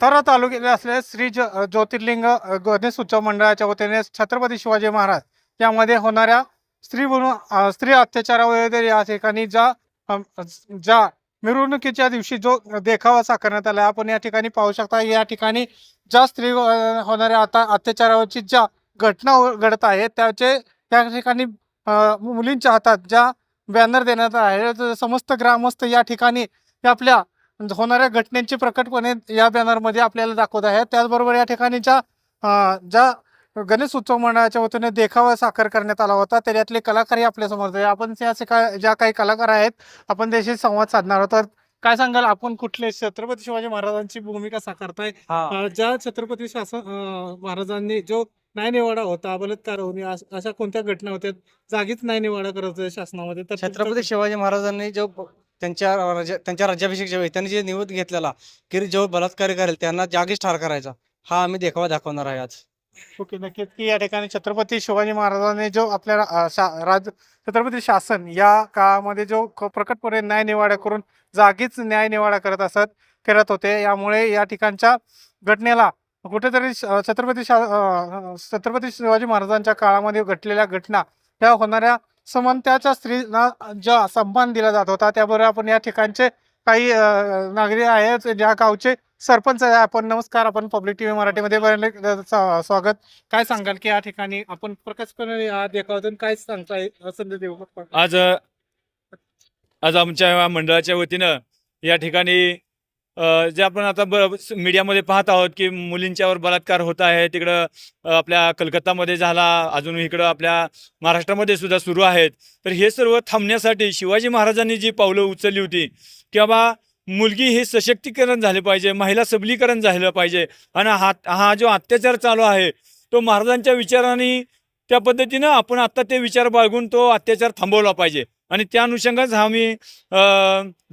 सातारा तालुक्यात असलेल्या श्री ज ज्योतिर्लिंग गणेश उत्सव मंडळाच्या वतीने छत्रपती शिवाजी महाराज यामध्ये होणाऱ्या स्त्री म्हणून स्त्री अत्याचारावर या ठिकाणी ज्या ज्या मिरवणुकीच्या दिवशी जो देखावा साकारण्यात आला आपण या ठिकाणी पाहू शकता या ठिकाणी ज्या स्त्री होणाऱ्या आता अत्याचारावरची ज्या घटना घडत आहेत त्याचे त्या ठिकाणी मुलींच्या हातात ज्या बॅनर देण्यात आहे समस्त ग्रामस्थ या ठिकाणी आपल्या होणाऱ्या घटनेची प्रकटपणे या बॅनरमध्ये आपल्याला दाखवत आहे. त्याचबरोबर या ठिकाणी ज्या गणेश उत्सव मंडळाच्या वतीने देखावा साकार करण्यात आला होता त्याच्यातले कलाकारही आपल्यासमोर आहे आपण त्या असे काय ज्या काही कलाकार आहेत आपण त्याशी संवाद साधणार आहोत. तर काय सांगाल आपण कुठले? छत्रपती शिवाजी महाराजांची भूमिका साकारताय. ज्या छत्रपती शासन महाराजांनी जो न्यायनिवाडा होता बलात्कार होणे अश- कोणत्या घटना होत्या जागीच न्यायनिवाडा करत होते शासनामध्ये. तर छत्रपती शिवाजी महाराजांनी जो त्यांच्या राज्या त्यांच्या राज्याभिषेकच्या वेळी त्यांनी जे निवड घेतलेला की जो बलात्कार करेल त्यांना जागीच ठार करायचा. हा आम्ही देखावा दाखवणार आहे आज. ओके नक्कीच की या ठिकाणी छत्रपती शिवाजी महाराजांनी जो आपल्या शा- राज छत्रपती शासन या काळामध्ये जो ख प्रकटपणे न्यायनिवाडा करून जागीच न्यायनिवाडा करत असत करत होते. यामुळे या ठिकाणच्या घटनेला कुठेतरी श- छत्रपती शा छत्रपती शिवाजी महाराजांच्या काळामध्ये घटलेल्या घटना त्या होणाऱ्या समानतेच्या स्त्रीला ज्या सन्मान दिला जात होता त्याबरोबर आपण या ठिकाणचे काही नागरिक आहेत ज्या गावचे सरपंच आहे आपण नमस्कार आपण पब्लिक टीव्ही मराठीमध्ये स्वागत. काय सांगाल की या ठिकाणी आपण प्रकाशपणे या देखावातून काय सांगताय संध्या देऊ आज आज आमच्या मंडळाच्या वतीनं या ठिकाणी जे आपण आता ब मीडियामध्ये पाहत आहोत की मुलींच्यावर बलात्कार होत आहे तिकडं आपल्या कलकत्तामध्ये झाला अजून इकडं आपल्या महाराष्ट्रामध्ये सुद्धा सुरू आहेत. तर हे सर्व थांबण्यासाठी शिवाजी महाराजांनी जी पावलं उचलली होती की बाबा मुलगी हे सशक्तीकरण झाले पाहिजे महिला सबलीकरण झालं पाहिजे आणि हा हा जो अत्याचार चालू आहे तो महाराजांच्या विचाराने त्या पद्धतीनं आपण आत्ता ते विचार बाळगून तो अत्याचार थांबवला पाहिजे. आणि त्या अनुषंगाच हा मी अ,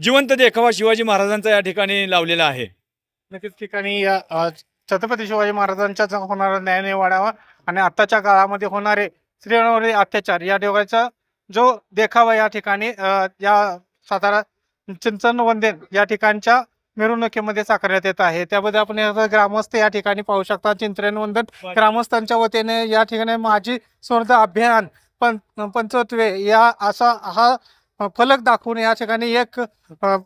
जिवंत देखावा शिवाजी महाराजांचा या ठिकाणी लावलेला आहे. नक्कीच ठिकाणी या अ, छत्रपती शिवाजी महाराजांच्या होणारा न्यायनिवाडा आणि आताच्या काळामध्ये होणारे स्त्रियांवरील अत्याचार या दोघांचा जो देखावा या ठिकाणी अ, या सातारा चिंचण वंदेन या ठिकाणच्या मिरवणुकीमध्ये साकारण्यात येत आहे. त्यामध्ये आपण आता ग्रामस्थ या ठिकाणी पाहू शकता. चिंतन वंदन ग्रामस्थांच्या वतीने या ठिकाणी माझी स्वर्ध अभियान पण पंचत्वे या असा हा फलक दाखवून या ठिकाणी एक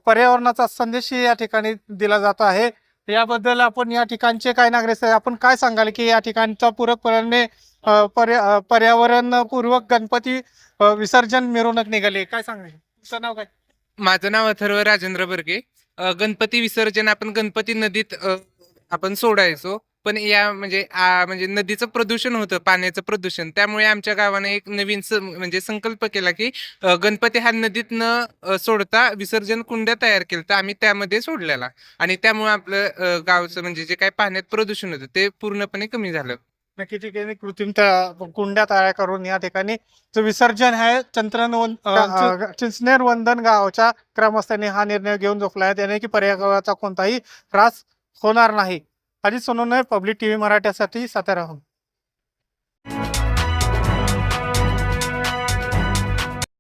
पर्यावरणाचा संदेशही या ठिकाणी दिला जात आहे. याबद्दल आपण या ठिकाणचे काय नागरिक आपण काय सांगाल की या ठिकाणचा पूरकपणे पर्या पर्यावरणपूर्वक गणपती विसर्जन मिरवणूक निघाली. काय सांगाल? तुमचं नाव काय? माझं नाव अथर्व राजेंद्र बर्गे. गणपती विसर्जन आपण गणपती नदीत आपण सोडायचो. पण या म्हणजे आ, म्हणजे नदीचं प्रदूषण होतं पाण्याचं प्रदूषण. त्यामुळे आमच्या गावाने एक नवीन स- म्हणजे संकल्प केला की अ, गणपती हा नदीत न अ, सोडता विसर्जन कुंड्या तयार केलं तर आम्ही त्यामध्ये सोडलेला. आणि त्यामुळे आपलं अ, गावचं म्हणजे जे काही पाण्यात प्रदूषण होतं ते पूर्णपणे कमी झालं. नक्की ठिकाणी कृत्रिम त्या कुंड्या तयार करून या ठिकाणी जो विसर्जन आहे चंद्रन वन- अ, अ, चिंचनेर वंदन गावच्या ग्रामस्थांनी हा निर्णय घेऊन झोपला आहे. त्याने की पर्यावरणाचा कोणताही त्रास होणार नाही. Ajit Sonawane public T V मराठ्यासाठी साताराहून